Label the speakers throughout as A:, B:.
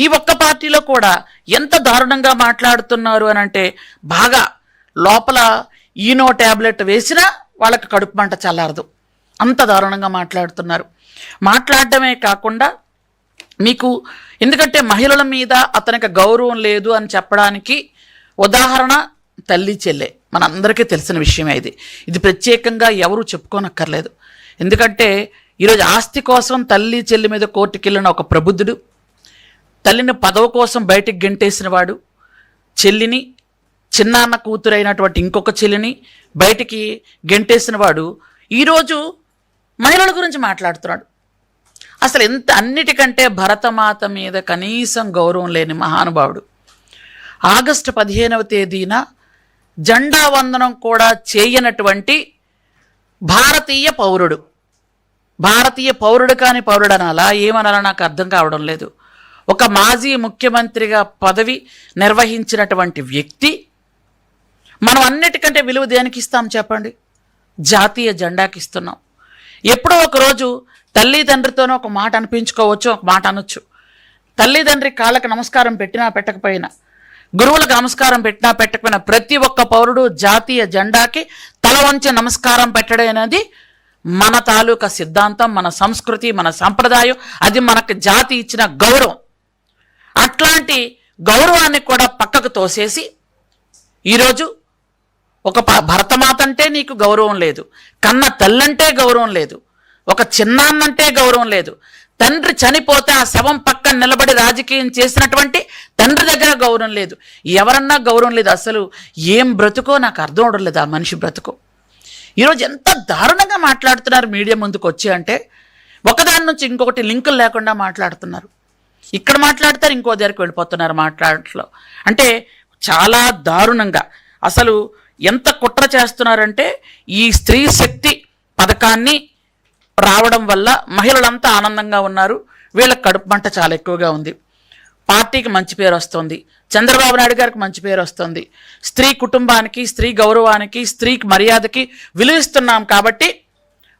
A: ఈ ఒక్క పార్టీలో కూడా ఎంత దారుణంగా మాట్లాడుతున్నారు అని అంటే బాగా లోపల ఈనో ట్యాబ్లెట్ వేసినా వాళ్ళకి కడుపు మంట చల్లారదు. అంత దారుణంగా మాట్లాడుతున్నారు. మాట్లాడటమే కాకుండా మీకు ఎందుకంటే మహిళల మీద అతనికి గౌరవం లేదు అని చెప్పడానికి ఉదాహరణ తల్లి చెల్లె. మనందరికీ తెలిసిన విషయమే ఇది. ఇది ప్రత్యేకంగా ఎవరు చెప్పుకోనక్కర్లేదు. ఎందుకంటే ఈరోజు ఆస్తి కోసం తల్లి చెల్లి మీద కోర్టుకెళ్ళిన ఒక ప్రబుద్ధుడు తల్లిని పదవి కోసం బయటికి గెంటేసిన వాడు చెల్లిని చిన్నాన్న కూతురైనటువంటి ఇంకొక చెల్లిని బయటికి గెంటేసిన వాడు ఈరోజు మహిళల గురించి మాట్లాడుతున్నాడు. అసలు ఎంత అన్నిటికంటే భరతమాత మీద కనీసం గౌరవం లేని మహానుభావుడు. ఆగస్టు పదిహేనవ తేదీన జెండా వందనం కూడా చేయనటువంటి భారతీయ పౌరుడు. భారతీయ పౌరుడు కాని పౌరుడు అనాలా ఏమనాలా నాకు అర్థం కావడం లేదు. ఒక మాజీ ముఖ్యమంత్రిగా పదవి నిర్వహించినటువంటి వ్యక్తి మనం అన్నిటికంటే విలువ దేనికి ఇస్తాం చెప్పండి? జాతీయ జెండాకి ఇస్తున్నాం. ఎప్పుడో ఒకరోజు తల్లిదండ్రితోనే ఒక మాట అనిపించుకోవచ్చు ఒక మాట అనొచ్చు. తల్లిదండ్రి కాళ్ళకి నమస్కారం పెట్టినా పెట్టకపోయినా గురువులకు నమస్కారం పెట్టినా పెట్టకపోయినా ప్రతి ఒక్క పౌరుడు జాతీయ జెండాకి తల వంచి నమస్కారం పెట్టడం అనేది మన తాలూకా సిద్ధాంతం మన సంస్కృతి మన సంప్రదాయం. అది మనకు జాతి ఇచ్చిన గౌరవం. అట్లాంటి గౌరవాన్ని కూడా పక్కకు తోసేసి ఈరోజు ఒక ప- భరతమాత అంటే నీకు గౌరవం లేదు కన్న తల్లంటే గౌరవం లేదు ఒక చిన్నాన్నంటే గౌరవం లేదు తండ్రి చనిపోతే ఆ శవం పక్కన నిలబడి రాజకీయం చేసినటువంటి తండ్రి దగ్గర గౌరవం లేదు. ఎవరన్నా గౌరవం లేదు అసలు ఏం బ్రతుకో నాకు అర్థం అవడం లేదు ఆ మనిషి బ్రతుకో. ఈరోజు ఎంత దారుణంగా మాట్లాడుతున్నారు మీడియా ముందుకు వచ్చి అంటే ఒకదాని నుంచి ఇంకొకటి లింకులు లేకుండా మాట్లాడుతున్నారు. ఇక్కడ మాట్లాడతారు ఇంకో దగ్గరికి వెళ్ళిపోతున్నారు మాట్లాడట్లో. అంటే చాలా దారుణంగా. అసలు ఎంత కుట్ర చేస్తున్నారంటే ఈ స్త్రీ శక్తి పథకాన్ని రావడం వల్ల మహిళలంతా ఆనందంగా ఉన్నారు. వీళ్ళ కడుపు మంట చాలా ఎక్కువగా ఉంది. పార్టీకి మంచి పేరు వస్తుంది. చంద్రబాబు నాయుడు గారికి మంచి పేరు వస్తుంది. స్త్రీ కుటుంబానికి స్త్రీ గౌరవానికి స్త్రీకి మర్యాదకి విలువిస్తున్నాం కాబట్టి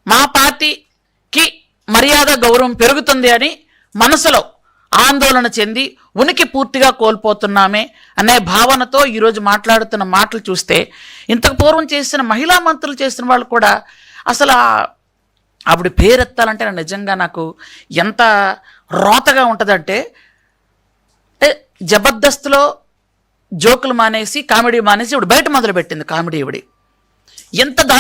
A: మా పార్టీకి మర్యాద గౌరవం పెరుగుతుంది అని మనసులో ఆందోళన చెంది ఉనికి పూర్తిగా కోల్పోతున్నామే అనే భావనతో ఈరోజు మాట్లాడుతున్న మాటలు చూస్తే ఇంతకు పూర్వం చేసిన మహిళా మంత్రులు చేసిన వాళ్ళు కూడా అసలు ఆవిడ పేరెత్తాలంటే నిజంగా నాకు ఎంత రోతగా ఉంటుందంటే జబర్దస్త్లో జోకులు మానేసి కామెడీ మానేసి ఇప్పుడు బయట మొదలుపెట్టింది కామెడీ ఇవిడి ఎంత దారు